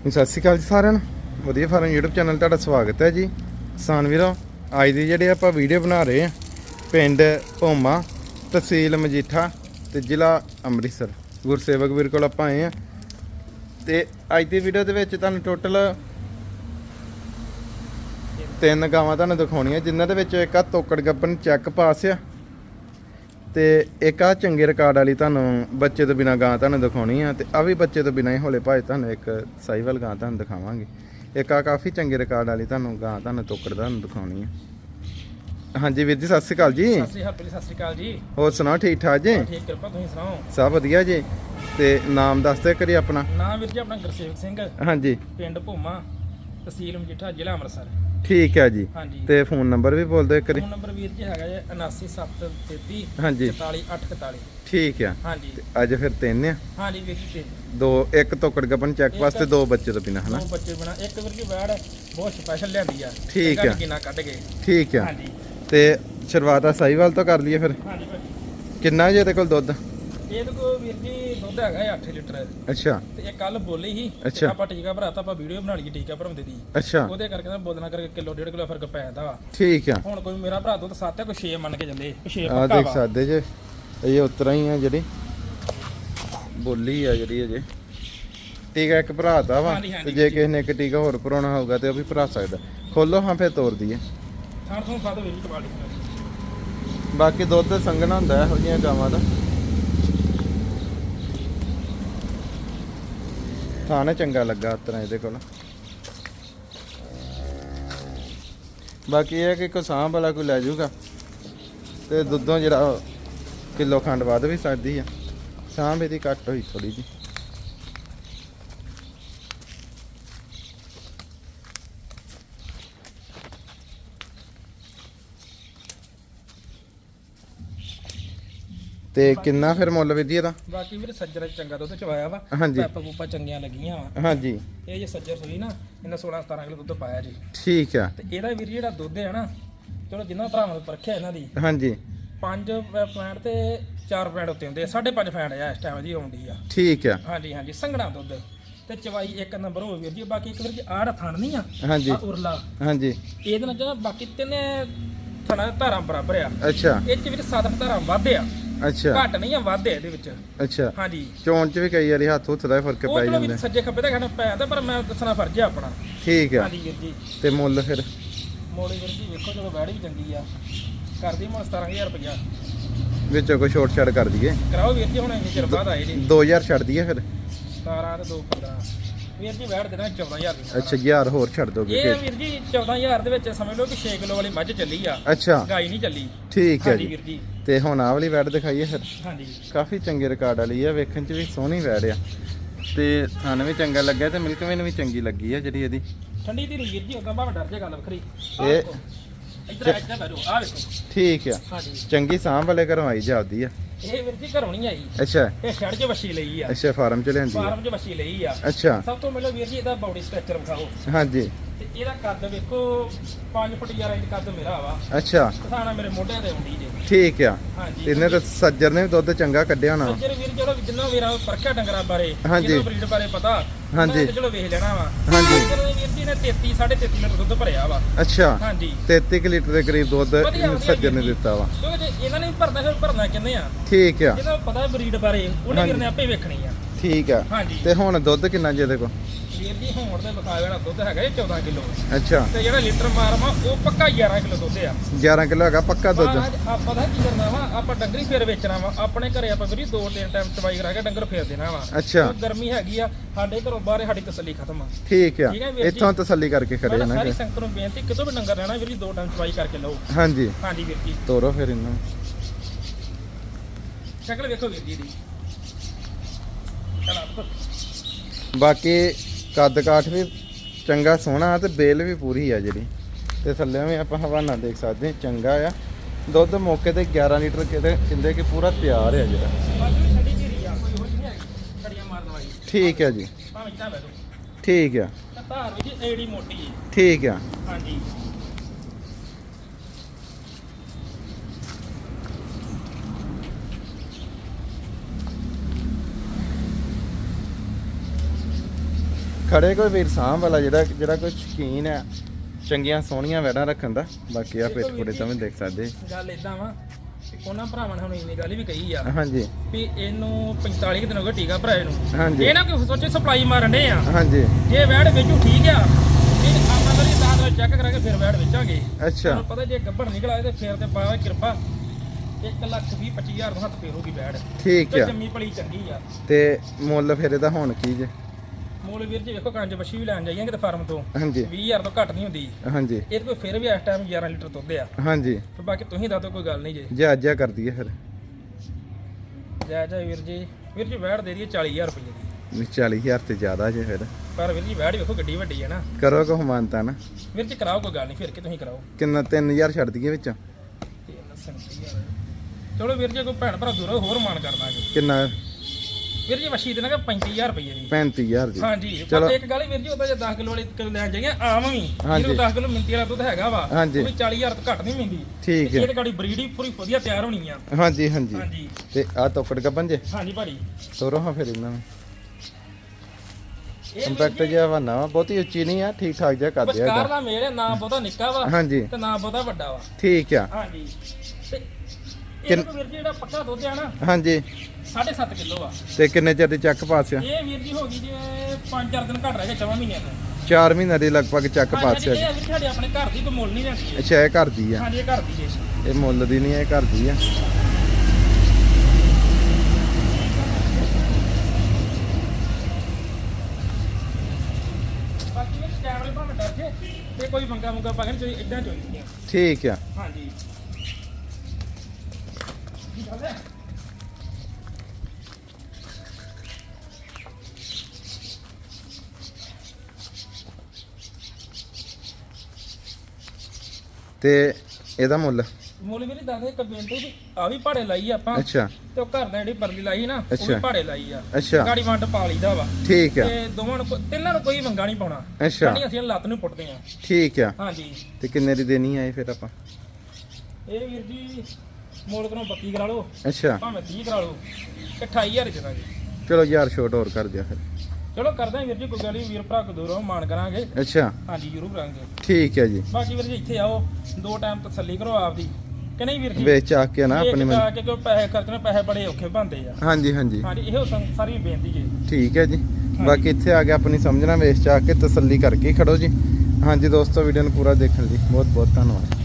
ਸਤਿ ਸ਼੍ਰੀ ਅਕਾਲ ਜੀ ਸਾਰਿਆਂ ਨੂੰ। ਵਧੀਆ ਫਾਰਮ YouTube ਚੈਨਲ ਤੁਹਾਡਾ ਸਵਾਗਤ ਹੈ ਜੀ। ਕਿਸਾਨ ਵੀਰੋ, ਅੱਜ ਦੀ ਜਿਹੜੇ ਆਪਾਂ ਵੀਡੀਓ ਬਣਾ ਰਹੇ ਆ ਪਿੰਡ ਭੋਮਾ, ਤਹਿਸੀਲ ਮਜੀਠਾ ਤੇ ਜ਼ਿਲ੍ਹਾ ਅੰਮ੍ਰਿਤਸਰ। ਗੁਰਸੇਵਕ ਵੀਰ ਕੋਲ ਆਪਾਂ ਆਏ ਆ ਤੇ ਅੱਜ ਦੀ ਵੀਡੀਓ ਦੇ ਵਿੱਚ ਤੁਹਾਨੂੰ ਟੋਟਲ ਤਿੰਨ ਗਾਵਾਂ ਤੁਹਾਨੂੰ ਦਿਖਾਉਣੀਆਂ, ਜਿਨ੍ਹਾਂ ਦੇ ਵਿੱਚ ਇੱਕ ਆ ਤੋਕੜ ਗੱਬਨ ਚੈੱਕ ਪਾਸ ਆ। ਤੇ ਇੱਕ ਆ ਚੰਗੇ ਰਿਕਾਰਡ ਵਾਲੀ ਤੁਹਾਨੂੰ ਬੱਚੇ ਤੋਂ ਬਿਨਾ ਗਾਂ ਤੁਹਾਨੂੰ ਦਿਖਾਉਣੀ ਆ ਤੇ ਆ ਵੀ ਬੱਚੇ ਤੋਂ ਬਿਨਾ ਹੀ ਹੌਲੇ ਭਾਈ ਤੁਹਾਨੂੰ ਇੱਕ ਸਾਈਵਲ ਗਾਂ ਤੁਹਾਨੂੰ ਦਿਖਾਵਾਂਗੇ। ਇੱਕ ਆ ਕਾਫੀ ਚੰਗੇ ਰਿਕਾਰਡ ਵਾਲੀ ਤੁਹਾਨੂੰ ਗਾਂ ਤੁਹਾਨੂੰ ਤੋਕੜ ਤੁਹਾਨੂੰ ਦਿਖਾਉਣੀ ਆ। ਹਾਂਜੀ ਵੀਰ ਜੀ ਸਤਿ ਸ਼੍ਰੀ ਅਕਾਲ ਜੀ। ਸਤਿ ਸ਼੍ਰੀ ਅਕਾਲ ਸਤਿ ਸ਼੍ਰੀ ਅਕਾਲ ਜੀ। ਹੋਰ ਸੁਣਾਓ ਠੀਕ ਠਾਕ ਜੀ? ਠੀਕ ਕਿਰਪਾ ਤੁਸੀਂ ਸੁਣਾਓ? ਸਭ ਵਧੀਆ ਜੀ। ਤੇ ਨਾਮ ਦੱਸ ਦਿਓ ਕਰੀ ਆਪਣਾ। ਨਾਮ ਵੀਰ ਜੀ ਆਪਣਾ ਗੁਰਸੇਵਕ ਸਿੰਘ। ਹਾਂਜੀ। ਪਿੰਡ ਭੂਮਾ ਤਹਿਸੀਲ ਮਜੀਠਾ ਜ਼ਿਲ੍ਹਾ ਅੰਮ੍ਰਿਤਸਰ। ਠੀਕ ਹੈ ਜੀ। ਹਾਂਜੀ। ਤੇ ਫੋਨ ਨੰਬਰ ਵੀ ਬੋਲ ਦਿਓ ਫੋਨ ਨੰਬਰ ਵੀਰ ਜੀ ਹੈਗਾ ਜੀ 79733 ਹਾਂਜੀ। 44841 ਠੀਕ ਆ। ਹਾਂਜੀ। ਅੱਜ ਫਿਰ ਤਿੰਨ ਆ। ਹਾਂਜੀ ਵੀਰ ਜੀ ਤੇ ਦੋ ਇੱਕ ਤੋਕੜ ਗੱਬਨ ਚੈੱਕ ਵਾਸਤੇ ਦੋ ਬੱਚੇ ਤੋਂ ਬਿਨਾ ਹਨਾ? ਦੋ ਬੱਚੇ ਬਣਾ ਇੱਕ ਵੀਰ ਜੀ ਵੈੜ ਬਹੁਤ ਸਪੈਸ਼ਲ ਲਿਆਂਦੀ ਆ। ਠੀਕ ਆ। ਕਿਨਾ ਕੱਢ ਕੇ ਠੀਕ ਆ। ਹਾਂਜੀ। ਤੇ ਸ਼ੁਰੂਆਤ ਆ ਸਾਈਵਾਲ ਤੋਂ ਕਰ ਲਈਏ ਫਿਰ। ਹਾਂਜੀ ਭਾਜੀ। ਕਿੰਨਾ ਜੇ ਤੇ ਕੋਲ ਦੁੱਧ? ਇਹਦੇ ਕੋਲ ਵੀਰ ਜੀ ਦੁੱਧ ਹੈਗਾ 8 ਲੀਟਰ। ਅੱਛਾ। ਤੇ ਇਹ ਕੱਲ ਬੋਲੀ ਸੀ। ਤੇ ਅੱਛਾ। ਆਪਾਂ ਟੀਕਾ ਭਰਾਤਾ ਆਪਾਂ ਵੀਡੀਓ ਬਣਾ ਲਈਏ ਟੀਕਾ ਭਰਾਉਂਦੇ ਦੀ। ਅੱਛਾ। ਉਹਦੇ ਕਰਕੇ ਨਾ ਬੋਲਣਾ ਕਰਕੇ ਕਿਲੋ ਡੇਢ ਕਿਲੋ ਫ਼ਰਕ ਪੈ ਜਾਂਦਾ ਵਾ। ਠੀਕ ਆ। ਹੁਣ ਕੋਈ ਮੇਰਾ ਭਰਾ ਦੁੱਧ ਸੱਤ ਹੈ ਕੋਈ 6 ਮੰਨ ਕੇ ਚੱਲੇ। 6 ਆ ਪੱਕਾ ਦੇਖ ਵਾ। ਸਕਦੇ ਜੇ। ਇਹ ਉਤਰਾ ਹੀ ਆ ਜਿਹੜੀ। ਬੋਲੀ ਆ ਜਿਹੜੀ ਅਜੇ। ਟੀਕਾ ਇੱਕ ਭਰਾ ਦਾ ਵਾ। ਹਾਂਜੀ, ਹਾਂਜੀ, ਤੇ ਜੇ ਕਿਸੇ ਨੇ ਇੱਕ ਟੀਕਾ ਹੋਰ ਭਰਾਉਣਾ ਹੋਊਗਾ ਤੇ ਉਹ ਵੀ ਭਰਾ ਸਕਦਾ। ਖੋਲੋ ਹਾਂ ਫਿਰ ਤੋੜ ਦਈਏ ਥਾਂ ਤੋਂ ਖਾਦੋ ਵੀ ਕੁਆਲਿਟੀ ਬਾਕੀ ਦੁੱਧ ਸੰਘਣਾ ਹੁੰਦਾ ਇਹੋ ਜਿਹੀਆਂ ਗਾਵਾਂ ਦਾ। ਥਾਣੇ ਚੰਗਾ ਲੱਗਾ ਤਰ੍ਹਾਂ ਇਹਦੇ ਕੋਲ। ਬਾਕੀ ਇਹ ਹੈ ਕਿ ਕੋਈ ਸਾਂਭ ਵਾਲਾ ਕੋਈ ਲੈ ਜਾਊਗਾ। ਤੇ ਦੁੱਧੋਂ ਜਿਹੜਾ ਕਿਲੋ ਖੰਡ ਵੱਧ ਵੀ ਸਕਦੀ ਆ। ਸਾਂਭ ਇਹਦੀ ਘੱਟ ਹੋਈ ਥੋੜੀ ਜੀ ਤੇ ਕਿੰਨਾ ਫਿਰ ਮੁੱਲ ਵਿਧੀ ਇਹਦਾ? ਬਾਕੀ ਵੀਰ ਸੱਜਰ ਚੰਗਾ ਦੁੱਧ ਚਵਾਇਆ ਵਾ ਹਾਂਜੀ। ਪੈਪ ਪੂਪਾ ਚੰਗੀਆਂ ਲੱਗੀਆਂ ਵਾ। ਹਾਂਜੀ। ਇਹ ਜੇ ਸੱਜਰ ਸੋਈ ਨਾ ਇਹਨਾਂ 16 17 ਕਿਲੋ ਦੁੱਧ ਪਾਇਆ ਜੀ। ਠੀਕ ਆ। ਤੇ ਇਹਦਾ ਵੀਰ ਜਿਹੜਾ ਦੁੱਧ ਹੈ ਨਾ ਚਲੋ ਜਿੰਨਾ ਭਰਾਵਾਂ ਨੂੰ ਪਰਖਿਆ ਇਹਨਾਂ ਦੀ ਹਾਂਜੀ। 5 ਪੁਆਇੰਟ ਤੇ 4 ਪੁਆਇੰਟ ਉੱਤੇ ਹੁੰਦੇ ਆ 5.5 ਫੈਂਡ ਆ ਇਸ ਟਾਈਮ ਦੀ ਆਉਂਦੀ ਆ। ਠੀਕ ਆ। ਹਾਂਜੀ ਹਾਂਜੀ ਸੰਘਣਾ ਦੁੱਧ। ਤੇ ਚਵਾਈ ਇੱਕ ਨੰਬਰ ਹੋ ਵੀਰ ਜੀ ਬਾਕੀ ਇੱਕ ਵੀਰ ਜੀ ਆੜ ਥਣ ਨਹੀਂ ਆ ਹਾਂਜੀ। ਆ ਉਰਲਾ। ਹਾਂਜੀ। ਇਹਦੇ ਨਾਲ ਜਿਹੜਾ ਬਾਕੀ ਤਿੰਨੇ ਥਣਾ ਧਾਰਾਂ ਬਰਾਬਰ ਆ। ਅੱਛਾ। ਇਹ ਚ ਵੀਰ ਸੱਤ ਧਾਰਾਂ ਵੱਧ ਆ। ਅੱਛਾ। ਘੱਟ ਨਹੀਂ ਆ ਵੱਧ ਇਹਦੇ ਵਿੱਚ। ਅੱਛਾ। ਹਾਂਜੀ। ਚੋਣ ਚ ਵੀ ਕਈ ਵਾਰੀ ਹੱਥ ਹੁੱਥ ਦਾ ਹੀ ਫ਼ਰਕ ਉਹ ਪੈ ਚਲੋ ਜਾਂਦਾ। ਵੀ ਸੱਜੇ ਖੱਬੇ ਦਾ ਖਾਣਾ ਪੈ ਜਾਂਦਾ ਪਰ ਮੈਂ ਦੱਸਣਾ ਫਰਜ਼ ਆ ਆਪਣਾ। ਠੀਕ ਆ। ਹਾਂਜੀ ਵੀਰ ਜੀ। ਤੇ ਮੁੱਲ ਫਿਰ? ਮੋੜੀ ਵੀਰ ਜੀ ਵੇਖੋ ਚਲੋ ਵੈੜ ਵੀ ਚੰਗੀ ਆ। ਕਰਦੀ ਮੈਂ 17000 ਰੁਪਇਆ ਵਿੱਚੋਂ ਕੋਈ ਛੋਟ ਛੜ ਕਰ ਦਈਏ? ਕਰਾਓ ਵੀਰ ਜੀ ਹੁਣ ਇੰਨੀ ਚਿਰ ਬਾਅਦ ਆਏ ਜੀ। 2000 ਛੱਡ ਦਈਏ ਫਿਰ? 17 ਤੇ 2 15 ਵੀਰ ਜੀ ਵੈੜ ਦੇਣਾ 14000 ਦੀ। ਅੱਛਾ 1000 ਹੋਰ ਛੱਡ ਦੋਗੇ ਇਹ ਫਿਰ। ਵੀਰ ਜੀ 14000 ਦੇ ਵਿੱਚ ਸਮਝ ਲਓ ਕਿ 6 ਕਿਲੋ ਵਾਲੀ ਮੱਝ ਚੱਲੀ ਆ। ਅੱਛਾ। ਗਾਈ ਨਹੀਂ ਚੱਲੀ। ਠੀਕ ਹੈ ਹਾਂਜੀ ਜੀ। ਵੀਰ ਜੀ। ਤੇ ਹੁਣ ਆਹ ਵਾਲੀ ਵੈੜ ਦਿਖਾਈਏ ਫਿਰ। ਹਾਂਜੀ। ਕਾਫੀ ਚੰਗੇ ਰਿਕਾਰਡ ਵਾਲੀ ਆ ਵੇਖਣ ਚ ਵੀ ਸੋਹਣੀ ਵੈੜ ਆ। ਤੇ ਸਾਨੂੰ ਵੀ ਚੰਗਾ ਲੱਗਿਆ ਤੇ ਮਿਲਕ ਮੈਨੂੰ ਵੀ ਚੰਗੀ ਲੱਗੀ ਆ ਜਿਹੜੀ ਇਹਦੀ। ਠੰਡੀ ਦੀ ਵੀਰ ਜੀ ਉਦਾਂ ਭਾਵੇਂ ਡਰ ਜੇ ਗੱਲ ਵੱਖਰੀ। ਇਹ- ਇੱਧਰ ਇੱਧਰ ਬੈਠੋ ਆ ਵੇਖੋ। ਠੀਕ ਆ। ਚੰਗੀ ਸਾਂਭ ਵਾਲੇ ਘਰੋਂ ਆਈ ਜਾਂਦੀ ਆ। ਇਹ ਵੀਰ ਜੀ ਘਰੋਂ ਨਹੀਂ ਆਈ। ਅੱਛਾ। ਇਹ ਛੜ 'ਚ ਵੱਛੀ ਲਈ ਆ। ਅੱਛਾ ਫਾਰਮ ਚ ਲਿਆਂਦੀ ਆ। ਫਾਰਮ 'ਚ ਵੱਛੀ ਲਈ ਆ। ਅੱਛਾ। ਸਭ ਤੋਂ ਪਹਿਲਾਂ ਵੀਰ ਜੀ ਇਹਦਾ ਬਾਡੀ ਸਟਰਕਚਰ ਵਿਖਾਓ। ਹਾਂਜੀ। ਤੇ ਇਹਦਾ ਕੱਦ ਵੇਖੋ 5 ਫੁੱਟ 11 ਇੰਚ ਕੱਦ ਮੇਰਾ ਵਾ। ਅੱਛਾ। ਕਥਾਣਾ ਮੇਰੇ ਮੋਢਿਆਂ ਤੇ ਹੁੰਦੀ ਜੇ। ਠੀਕ ਆ। ਹਾਂਜੀ। ਇਹਨੇ ਤਾਂ ਸੱਜਰ ਨੇ ਵੀ ਦੁੱਧ ਚੰਗਾ ਕੱਢਿਆ ਹੋਣਾ। ਸੱਜਰ ਵੀਰ ਚਲੋ ਜਿੰਨਾ ਵੀਰਾਂ ਪਰਖਿਆ ਡੰਗਰਾਂ ਬਾਰੇ ਹਾਂਜੀ। ਜਿਹਨੂੰ ਬਰੀਡ ਬਾਰੇ ਪਤਾ ਹਾਂਜੀ। ਚਲੋ ਵੇਖ ਲੈਣਾ ਵਾ। ਹਾਂਜੀ। ਚਲੋ ਵੀਰ ਜੀ ਨੇ 33 33.5 ਲੀਟਰ ਦੁੱਧ ਭਰਿਆ ਵਾ। ਅੱਛਾ। ਹਾਂਜੀ। 33 ਕੁ ਲੀਟਰ ਦੇ ਕਰੀਬ ਦੁੱਧ ਵਧੀਆ, ਵਧੀਆ ਸੱਜਰ ਨੇ ਵੀਰ ਜੀ। ਦਿੱਤਾ ਵਾ। ਕਿਉਂਕਿ ਜੇ ਇਹਨਾਂ ਨੇ ਵੀ ਭਰਨਾ ਫਿਰ ਭਰਨਾ ਕਿੰਨੇ ਆ? ਠੀਕ ਆ। ਜਿਹਨਾਂ ਨੂੰ ਪਤਾ ਬਰੀਡ ਬਾਰੇ ਉਹਨੇ। ਵੀਰ ਨੇ ਆਪੇ ਵੇਖਣੀ ਆ। ਠੀਕ ਆ। ਹਾਂਜੀ। ਤੇ ਹੁਣ ਦੁੱਧ ਕਿੰਨਾ ਜਿਹਦੇ ਕੋ ਵੀਰ ਜੀ ਹੋਣ ਦੇ ਵਿਖਾਏ ਵਾਲਾ ਦੁੱਧ ਹੈਗਾ ਇਹ 14 ਕਿਲੋ। ਅੱਛਾ। ਤੇ ਜਿਹੜਾ ਲੀਟਰ ਮਾਰਵਾ ਉਹ ਪੱਕਾ 11 ਕਿਲੋ ਦੁੱਧ ਆ। 11 ਕਿਲੋ ਹੈਗਾ ਪੱਕਾ ਦੁੱਧ। ਆਪਾਂ ਦਾ ਕੀ ਕਰਨਾ ਵਾ ਆਪਾਂ ਡੰਗਰੀ ਫੇਰ ਵੇਚਣਾ ਵਾ। ਆਪਣੇ ਘਰੇ ਆਪਾਂ ਵੀਰੀ ਦੋ ਤਿੰਨ ਟਾਈਮ ਚਵਾਈ ਕਰਾ ਕੇ ਡੰਗਰ ਫੇਰ ਦੇਣਾ ਵਾ। ਅੱਛਾ। ਗਰਮੀ ਹੈਗੀ ਆ ਸਾਡੇ ਘਰੋਂ ਬਾਹਰ ਸਾਡੀ ਤਸੱਲੀ ਖਤਮ ਆ। ਠੀਕ ਆ। ਇੱਥੋਂ ਤਸੱਲੀ ਕਰਕੇ ਖੜੇ ਨਾ ਸਾਰੀ ਸੰਗਤ ਨੂੰ ਬੇਨਤੀ ਕਿਤੋਂ ਵੀ ਡੰਗਰ ਲੈਣਾ ਵੀਰੀ ਦੋ ਟਾਈਮ ਚਵਾਈ ਕਰਕੇ ਲਓ। ਹਾਂਜੀ। ਹਾਂਜੀ ਵੀਰ ਜੀ। ਤੋਰੋ ਫਿਰ ਇਹਨਾਂ। ਸ਼ਕਲ ਵੇਖੋ ਵੀਰ ਜੀ ਦੀ। ਬਾਕੀ ਕੱਦ ਕਾਠ ਵੀ ਚੰਗਾ ਸੋਹਣਾ ਤੇ ਬੇਲ ਵੀ ਪੂਰੀ ਆ ਜਿਹੜੀ। ਤੇ ਥੱਲੇ ਵੀ ਆਪਾਂ ਹਵਾਨਾ ਦੇਖ ਸਕਦੇ ਹਾਂ ਚੰਗਾ ਆ। ਦੁੱਧ ਮੌਕੇ ਤੇ 11 ਲੀਟਰ ਕਿਤੇ ਕਹਿੰਦੇ ਕਿ ਪੂਰਾ ਤਿਆਰ ਆ ਜਿਹੜਾ। ਠੀਕ ਹੈ ਜੀ। ਠੀਕ ਆ। ਧਾਰ ਏੜੀ ਮੋਟੀ ਠੀਕ ਆ। ਹਾਂਜੀ। ਖੜੇ ਕੋਈ ਵੀਰ ਸਾਂਭ ਵਾਲਾ ਜਿਹੜਾ ਜਿਹੜਾ ਕੋਈ ਸ਼ਕੀਨ ਹੈ ਚੰਗੀਆਂ ਸੋਹਣੀਆਂ ਵੈੜਾਂ ਰੱਖਣ ਦਾ। ਬਾਕੀ ਆ ਪੇਟ ਜੀ। ਤਾਂ ਵੀ ਦੇਖ ਸਕਦੇ। ਗੱਲ ਇਦਾਂ ਵਾ ਉਹਨਾਂ ਭਰਾਵਾਂ ਨੇ ਹੁਣ ਇੰਨੀ ਗੱਲ ਵੀ ਕਹੀ ਆ ਹਾਂਜੀ। ਵੀ ਇਹਨੂੰ 45 ਕੁ ਦਿਨ ਹੋ ਗਏ ਟੀਕਾ ਭਰਾਏ ਨੂੰ। ਹਾਂਜੀ। ਇਹ ਨਾ ਕਿ ਸੋਚੇ ਸਪਲਾਈ ਮਾਰਨ ਦੇ ਆ। ਹਾਂਜੀ। ਜੇ ਵੈੜ ਵੇਚੂ ਠੀਕ ਆ ਇਹ ਆਪਾਂ ਕਰੀ ਦਾਦ ਨਾਲ ਚੈੱਕ ਕਰਾਂਗੇ ਫਿਰ ਵੈੜ ਵੇਚਾਂਗੇ। ਅੱਛਾ। ਤੁਹਾਨੂੰ ਪਤਾ ਜੇ ਗੱਭੜ ਨਿਕਲ ਆਏ ਤੇ ਫਿਰ ਤੇ ਬਾਵਾ ਕਿਰਪਾ 1 ਲੱਖ 20 25000 ਨੂੰ ਹੱਥ ਫੇਰੂਗੀ ਵੈੜ ਠੀਕ ਤੇ ਆ। ਜੰਮੀ ਪਲੀ ਚੰਗੀ ਆ। ਤੇ ਮੁੱਲ ਫਿਰ ਇਹਦਾ ਹੁਣ ਕੀ ਜੇ? ਮੂਲ ਵੀਰ ਜੀ ਵੇਖੋ ਕੰਜ ਬੱਛੀ ਵੀ ਲੈਣ ਜਾਈਏ ਕਿਤੇ ਫਾਰਮ ਤੋਂ। ਹਾਂਜੀ। 20000 ਤੋਂ ਘੱਟ ਨਹੀਂ ਹੁੰਦੀ। ਹਾਂਜੀ। ਇਹ ਕੋਈ ਫਿਰ ਵੀ ਇਸ ਟਾਈਮ 11 ਲੀਟਰ ਦੁੱਧ ਆ। ਹਾਂਜੀ। ਤੇ ਬਾਕੀ ਤੁਸੀਂ ਦੱਸ ਕੋਈ ਗੱਲ ਨਹੀਂ ਜੇ। ਜੇ ਅੱਜ ਆ ਕਰ ਦਈਏ ਫਿਰ। ਜੈ ਜੈ ਵੀਰ ਜੀ। ਵੀਰ ਜੀ ਵੈੜ ਦੇ ਦਈਏ 40000 ਰੁਪਏ ਦੀ। 40000 ਤੇ ਜ਼ਿਆਦਾ ਜੇ ਫਿਰ। ਪਰ ਵੀਰ ਜੀ ਵੈੜ ਵੇਖੋ ਗੱਡੀ ਵੱਡੀ ਹੈ ਨਾ। ਕਰੋ ਕੋ ਹਮਾਨਤਾ ਨਾ। ਵੀਰ ਜੀ ਕਰਾਓ ਕੋਈ ਗੱਲ ਨਹੀਂ ਫਿਰ ਕਿ ਤੁਸੀਂ ਕਰਾਓ। ਕਿੰਨਾ 3000 ਛੱਡ ਦਈਏ ਵਿੱਚ। ਚਲੋ ਵੀਰ ਜੀ ਕੋਈ ਭੈਣ ਭਰਾ ਦੂਰੋਂ ਹੋਰ ਮਾਨ ਕਰ ਦਾਂਗੇ ਕਿੰਨਾ? ਵੀਰ ਜੀ ਵਸ਼ੀ ਦੇਣਾਗੇ 35000 ਰੁਪਏ ਦੀ। 35000 ਦੀ। ਹਾਂਜੀ ਚਲੋ। ਇੱਕ ਗੱਲ ਵੀਰ ਜੀ ਉਹਦਾ ਜੇ 10 ਕਿਲੋ ਵਾਲੀ ਕਿਲੋ ਲੈਣ ਜਾਈਏ ਆਮ ਵੀ। ਜਿਹਨੂੰ 10 ਕਿਲੋ ਮਿੰਤੀ ਵਾਲਾ ਦੁੱਧ ਹੈਗਾ ਵਾ ਹਾਂਜੀ। ਉਹ ਵੀ 40000 ਤੋਂ ਘੱਟ ਨਹੀਂ ਮਿਲਦੀ। ਠੀਕ ਹੈ। ਇਹ ਤੇ ਗਾੜੀ ਬਰੀਡ ਹੀ ਪੂਰੀ ਵਧੀਆ ਤਿਆਰ ਹੋਣੀ ਆ। ਹਾਂਜੀ ਹਾਂਜੀ। ਹਾਂਜੀ। ਤੇ ਆ ਤੋਕੜ ਗੱਬਨ ਜੇ? ਹਾਂਜੀ ਭਾਜੀ। ਤੋਰੋ ਹਾਂ ਫਿਰ ਇਹਨਾਂ ਨੂੰ। ਕੰਪੈਕਟ ਜਿਹਾ ਹਵਾਨਾ ਵਾ ਬਹੁਤੀ ਉੱਚੀ ਨਹੀਂ ਆ ਠੀਕ ਠਾਕ ਜਿਹਾ ਵਿਚਕਾਰ ਆ ਦਾ ਮੇਲ ਹੈ, ਨਾ ਬਹੁਤਾ ਨਿੱਕਾ ਵਾ ਹਾਂਜੀ। ਤੇ ਨਾ ਬਹੁਤਾ ਵੱਡਾ ਵਾ। ਠੀਕ ਆ। ਹਾਂਜੀ। ਤੇ ਇਹ ਵੀਰ ਜੀ ਜਿਹੜਾ ਪੱਕਾ ਦੁੱਧ ਆ ਨਾ ਹਾਂਜੀ। 7.5 ਕਿਲੋ ਆ। ਤੇ ਕਿੰਨੇ ਚਿਰ ਦੀ ਚੱਕ ਪਾਸਿਆ ਇਹ ਵੀਰ ਜੀ ਹੋ ਗਈ ਜੇ 5-4 ਦਿਨ ਘੱਟ ਰਹਿ ਗਏ 4 ਮਹੀਨਿਆਂ ਤੋਂ। 4 ਮਹੀਨੇ ਦੀ ਲਗਭਗ ਚੱਕ ਪਾਸਿਆ ਇਹ ਆ ਵੀਰ ਸਾਡੇ ਆਪਣੇ ਘਰ ਦੀ ਕੋਈ ਮੁੱਲ ਨਹੀਂ ਲੈਂਦੀ। ਇਹ। ਅੱਛਾ ਇਹ ਘਰ ਦੀ ਆ? ਹਾਂਜੀ ਇਹ ਘਰ ਦੀ ਜੇ ਇਹ ਮੁੱਲ ਦੀ ਨਹੀਂ ਇਹ ਘਰ ਦੀ ਆ? ਬਾਕੀ ਵਿੱਚ ਕੈਮਰੇ ਭਾਵੇਂ ਡਰ ਜੇ ਤੇ ਕੋਈ ਮੰਗਾ ਮੁੰਗਾ ਪਾ ਕੇ ਨਹੀਂ ਚੋਈ ਇਦਾਂ ਚੋਈਦੀਆਂ ਠੀਕ ਆ। ਹਾਂਜੀ। ਕੀ ਗੱਲ ਹੈ? ਤੇ ਇਹਦਾ ਮੁੱਲ? ਮੁੱਲ ਵੀਰੇ ਦਾਦੇ ਕਬਿੰਟੂ ਆ ਵੀ ਭਾੜੇ ਲਾਈ ਆਪਾਂ। ਅੱਛਾ। ਤੇ ਉਹ ਘਰ ਦਾ ਜਿਹੜੀ ਪਰਲੀ ਲਾਈ ਨਾ ਉਹ ਵੀ। ਭਾੜੇ ਲਾਈ ਆ। ਅੱਛਾ। ਗਾੜੀ ਵੰਡ ਪਾ ਲਈਦਾ ਵਾ। ਠੀਕ ਆ। ਤੇ ਦੋਵਾਂ ਨੂੰ ਤਿੰਨਾਂ ਨੂੰ ਕੋਈ ਮੰਗਾ ਨਹੀਂ ਪਾਉਣਾ। ਅੱਛਾ। ਅਸੀਂ ਲੱਤ ਨੂੰ ਪੁੱਟਦੇ ਆ। ਠੀਕ ਆ। ਹਾਂਜੀ। ਤੇ ਕਿੰਨੇ ਦੀ ਦੇਣੀ ਆ ਇਹ ਫਿਰ ਆਪਾਂ? ਇਹ ਵੀਰ ਜੀ ਮੋੜ ਕਰੋ 32 ਕਰਾ ਲਓ। ਅੱਛਾ। ਭਾਵੇਂ 30 ਕਰਾ ਲਓ। ਤੇ 28000 ਚ ਦਾਂਗੇ ਚਲੋ ਯਾਰ ਛੋਟ ਹੋਰ ਕਰ ਦਿਆ ਫਿਰ। ਚਲੋ ਕਰਦੇ ਆ ਵੀਰ ਜੀ ਕੋਈ ਗੱਲ ਨਹੀਂ ਵੀਰ ਭਰਾ ਕੋ ਦੂਰੋਂ ਮਾਨ ਕਰਾਂਗੇ। ਅੱਛਾ। ਹਾਂਜੀ ਜ਼ਰੂਰ ਕਰਾਂਗੇ। ਠੀਕ ਹੈ ਜੀ। ਬਾਕੀ ਵੀਰ ਜੀ ਇੱਥੇ ਆਓ ਦੋ ਟਾਈਮ ਤਸੱਲੀ ਕਰੋ ਆਪਦੀ। ਕਿ ਨਹੀਂ ਵੀਰ ਜੀ? ਵੇਚ ਆ ਕੇ ਨਾ ਆਪਣੀ ਮਨ- ਆ ਕੇ ਕੋਈ ਪੈਸੇ ਖਰਚਣੇ ਪੈਸੇ ਬੜੇ ਔਖੇ ਬਣਦੇ ਆ। ਹਾਂਜੀ ਹਾਂਜੀ। ਹਾਂਜੀ ਇਹੋ ਸਾਰੀ ਬੇਨਤੀ ਜੀ। ਠੀਕ ਹੈ ਜੀ। ਬਾਕੀ ਇੱਥੇ ਆ ਕੇ ਆਪਣੀ ਸਮਝਣਾ ਵੇਚ ਚਾ ਕੇ ਤਸੱਲੀ ਕਰਕੇ ਹੀ ਖੜੋ ਜੀ। ਹਾਂਜੀ ਦੋਸਤੋ ਵੀਡੀਓ ਨੂੰ ਪੂਰਾ ਦੇਖਣ ਲਈ ਬਹੁਤ ਬਹੁਤ ਧੰਨਵਾਦ।